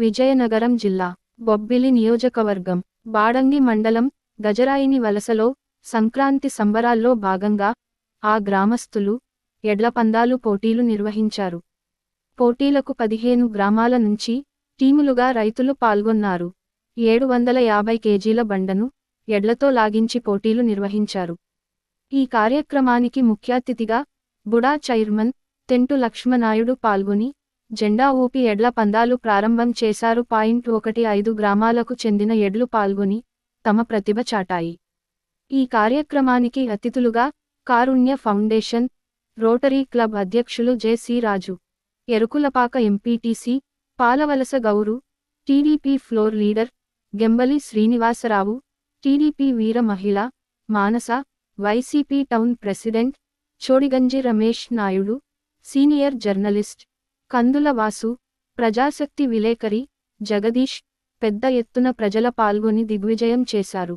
విజయనగరం జిల్లా బొబ్బిలి నియోజకవర్గం బాడంగి మండలం గజరాయిని వలసలో సంక్రాంతి సంబరాల్లో భాగంగా ఆ గ్రామస్తులు ఎడ్ల పందాలు పోటీలు నిర్వహించారు. పోటీలకు పదిహేను గ్రామాల నుంచి టీములుగా రైతులు పాల్గొన్నారు. ఏడు వందల యాభై కేజీల బండను ఎడ్లతో లాగించి పోటీలు నిర్వహించారు. ఈ కార్యక్రమానికి ముఖ్యాతిథిగా బుడా చైర్మన్ తెంటు లక్ష్మనాయుడు పాల్గొని జెండా ఊపి ఎడ్ల పందాలు ప్రారంభం చేశారు పాయింట్ ఒకటి ఐదు గ్రామాలకు చెందిన ఎడ్లు పాల్గొని తమ ప్రతిభ చాటాయి ఈ కార్యక్రమానికి అతిథులుగా కారుణ్య ఫౌండేషన్ రోటరీ క్లబ్ అధ్యక్షులు J C. Raju Erukulapaka MPTC Palavalasa Gowru TDP floor leader Gembali Srinivasarao TDP వీర మహిళ Manasa YCP town president Chodiganji Ramesh Naidu senior journalist Kandula Vasu Prajasakti విలేకరి జగదీష్ పెద్ద ఎత్తున ప్రజల పాల్గొని దిగ్విజయం చేశారు.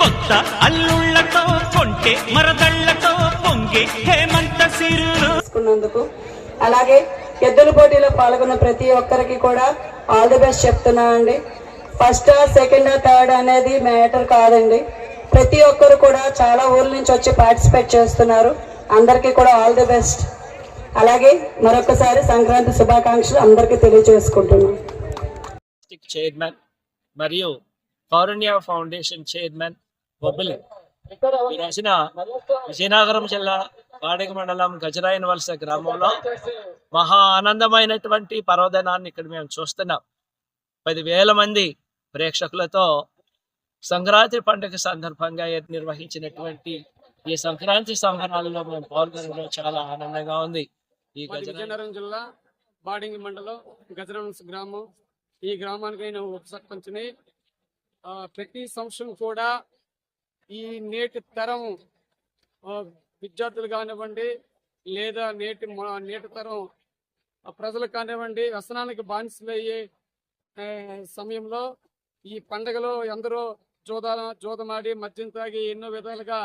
కొత్త అల్లుళ్ళతో కొంటే మరదళ్ళతో పొంగే హేమంత సిరులు. చేసుకున్నందుకు. అలాగే ఎద్దుల పోటీలో పాల్గొన్న ప్రతి ఒక్కరికి కూడా ఆల్ ది బెస్ట్ చెప్తున్నా అండి. ఫస్ట్ సెకండ్ థర్డ్ అనేది మ్యాటర్ కాదండి. ప్రతి ఒక్కరు కూడా చాలా ఊర్ల నుంచి వచ్చి పార్టిసిపేట్ చేస్తున్నారు. అందరికీ కూడా ఆల్ ది బెస్ట్ అలాగే మరొకసారి సంక్రాంతి శుభాకాంక్షలు అందరికీ తెలియజేసుకుంటున్నాం. చైర్మన్ మరియు కారుణ్య ఫౌండేషన్ చైర్మన్ బొబ్బిలి. ఈ రోజున విజయనగరం జిల్లా వాడగ మండలం గజరాయన వలస గ్రామంలో మహా ఆనందమైనటువంటి పర్వదినాన్ని ఇక్కడ మేము చూస్తున్నాం. పదివేల మంది ప్రేక్షకులతో సంక్రాంతి పండుగ సందర్భంగా నిర్వహించినటువంటి ఈ సంక్రాంతి సంబరాలలో మేము పాల్గొనడం చాలా ఆనందంగా ఉంది. ఈ విజయనగరం జిల్లా బాడింగి మండలం గజరన్స్ గ్రామం. ఈ గ్రామానికి నేను ఉప సర్పంచ్ని ప్రతి సంవత్సరం కూడా ఈ నేటి తరం విద్యార్థులు కానివ్వండి లేదా నేటి నేటి తరం ప్రజలు కానివ్వండి వ్యసనానికి బానిసలయ్యే సమయంలో ఈ పండగలో ఎందరో జోద జోదమాడి మద్యం తాగి ఎన్నో విధాలుగా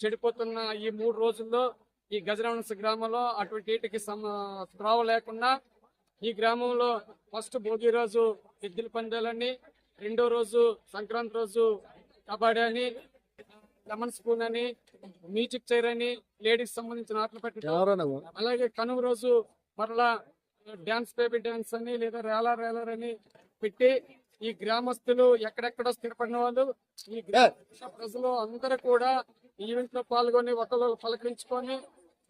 చెడిపోతున్న ఈ మూడు రోజుల్లో ఈ గజరావణస్ గ్రామంలో అటువంటి వీటికి సమ త్రోవ లేకుండా ఈ గ్రామంలో ఫస్ట్ భోగిరాజు ఎద్దుల పందాలని రెండో రోజు సంక్రాంతి రోజు కబడ్డీ అని లెమన్ స్పూన్ అని మ్యూజిక్ చైర్ అని లేడీస్ సంబంధించిన ఆటలు పెట్టడం. అలాగే కనుమ రోజు మరలా డ్యాన్స్ బేబీ డ్యాన్స్ అని లేదా రేలా రేలర్ అని పెట్టి ఈ గ్రామస్తులు ఎక్కడెక్కడో స్థిరపడిన వాళ్ళు ఈ గ్రామ ప్రజలు అందరూ కూడా ఈవెంట్లో పాల్గొని ఒకరు పలకరించుకొని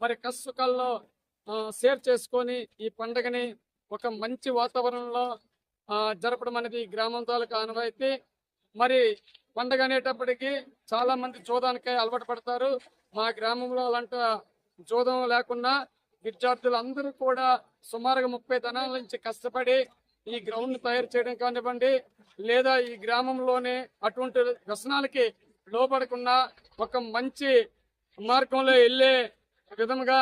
మరి కష్టసుఖాల్లో ఆ, షేర్ చేసుకొని ఈ పండగని ఒక మంచి వాతావరణంలో జరపడం అనేది ఈ గ్రామం తాలూకా ఆనవాయితీ మరి పండగ అనేటప్పటికి చాలా మంది జోదానికై అలవాటు పడతారు. మా గ్రామంలో అలాంటి జోదం లేకుండా విద్యార్థులు అందరూ కూడా సుమారుగా ముప్పై దినాల నుంచి కష్టపడి ఈ గ్రౌండ్ తయారు చేయడం కానివ్వండి లేదా ఈ గ్రామంలోనే అటువంటి వ్యసనాలకి లోపడకుండా ఒక మంచి మార్గంలో వెళ్ళే విధంగా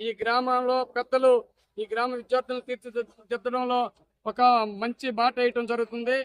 ఈ గ్రామంలో పెద్దలు ఈ గ్రామ విద్యార్థులను తీర్చిదిద్దడంలో ఒక మంచి మాట వేయటం జరుగుతుంది.